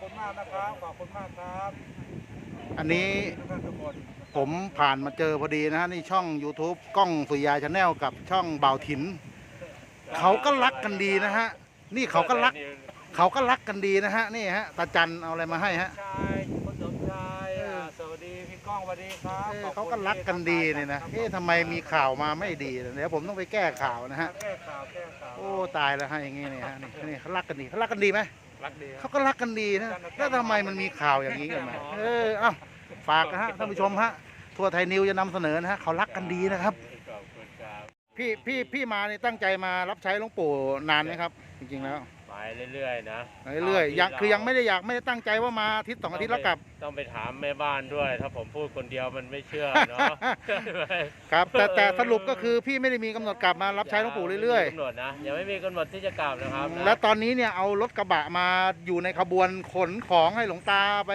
คุณมากนะครับ ขอบคุณมากครับอันนี้ทุกท่านทุกคนผมผ่านมาเจอพอดีนะฮะนี่ช่อง YouTube กล้องสุริยาชาแนลกับช่องเบาวถิน เขาก็รักกันดีนะฮะ นี่เขาก็รัก เขาก็รักกันดีนะฮะ นี่ฮะตาจันเอาอะไรมาให้ฮะ ชายคุณสมชายอ่าสวัสดีพี่ก้องสวัสดีครับเออขอบคุณเขาก็รักกันดีเนี่ยนะ เอ๊ะทำไมมีข่าวมาไม่ดีเดี๋ยวผมต้องไปแก้ข่าวนะฮะ แก้ข่าวแก้ข่าวโอ้ตายแล้วฮะอย่างงี้เนี่ยฮะนี่นี่เขารักกันดีเขารักกันดีไหมรักดีครั เขาบก็รักกันดีนะ แล้วทำไมมันมีข่าวอย่างนี้กันมาเออเอ้าฝากนะฮะท่านผู้ชมฮะทั่วไทยนิวจะนำเสนอนะฮะเขารักกันดีนะครับขอบคุณครับพี่พี่พี่มานี่ตั้งใจมารับใช้หลวงปู่นานไหมครับ จริงๆแล้ว ไปเรื่อยๆนะเรื่อยๆยังที่คือยังไม่เราได้อยากไม่ได้ตั้งใจว่ามาอาทิตย์สองอาทิตย์แล้วกลับ ต้องไปถามแม่บ้านด้วย ถ้าผมพูดคนเดียวมันไม่เชื่อเนาะ ครับ แต่แต่สรุปก็คือพี่ไม่ได้มีกำหนดกลับมารับใช้หลวงปู่เรื่อยกำหนดนะยังไม่มีกำหนดที่จะกลับนะครับนะๆแล้วตอนนี้เนี่ยเอารถกระบะมาอยู่ในขบวนขนของให้หลวงตาไป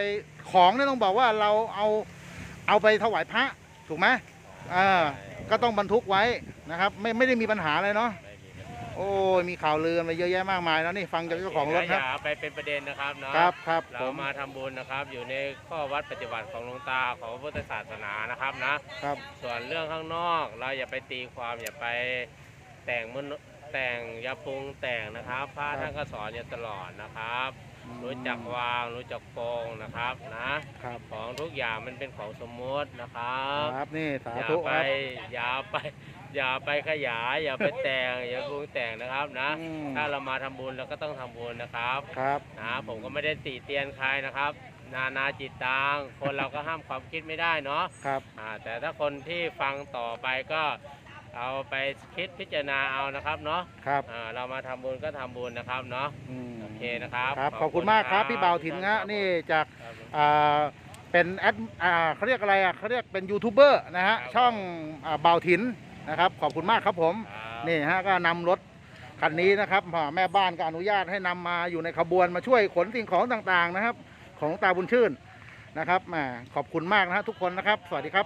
ของเนี่ยต้องบอกว่าเราเอาเอาไปถวายพระถูกไหมอ่าก็ต้องบรรทุกไว้นะครับ ไม่ไม่ได้มีปัญหาอะไรเนาะไม่มีปัญหา โอ้ยมีข่าวลือมาเยอะแยะมากมายแล้วนี่ฟังจากเจ้าของรถอครับย่าไปเป็นประเด็นนะครับเนาะครับครับผเรามมาทำบุญนะครับ อยู่ในข้อวัดปฏิบัติของหลวงตาของพระพุทธศาสนานะครับนะ ครับ ส่วนเรื่องข้างนอกเราอย่าไปตีความอย่าไปแต่งมนแต่งอย่าปรุงแต่งนะครับพระท่านก็สอนอยู่ตลอดนะครับ รู้จักวางรู้จักโปรงนะครับนะครับของทุกอย่างมันเป็นของสมมตินะครับครับนี่สาอย่าธุไปครับอย่าไป อย่าไปขยาย อย่าไปแต่งอย่าปรุงแต่งนะครับนะ อืม ถ้าเรามาทำบุญเราก็ต้องทำบุญนะครับครับนะผมก็ไม่ได้ติเตียนใครนะครับ นานาจิตตังคนเราก็ห้ามความคิดไม่ได้เนาะครับ อ่าแต่ถ้าคนที่ฟังต่อไปก็เอาไปคิดพิจารณาเอานะครับเนาะครับอ่าเรามาทำบุญก็ทำบุญนะครับเนาะอืมโอเคนะครับครับ ขอบขอบคุณคุณมากครับครับพี่เบาถินนะนี่จากครับอ่าเป็นแอดอ่าเขาเรียกอะไรอะเขาเรียกเป็นยูทูบเบอร์นะฮะครับ ช่องอ่าเบาถิน นะครับ ขอบคุณมากครับผมครับนี่ฮะก็นำรถคันนี้นะครับอ่าแม่บ้านก็อนุญาตให้นำมาอยู่ในขบวนมาช่วยขนสิ่งของต่างๆนะครับ ของหลวงตาบุญชื่นนะครับแหมขอบคุณมากนะฮะทุกคนนะครับ สวัสดีครับ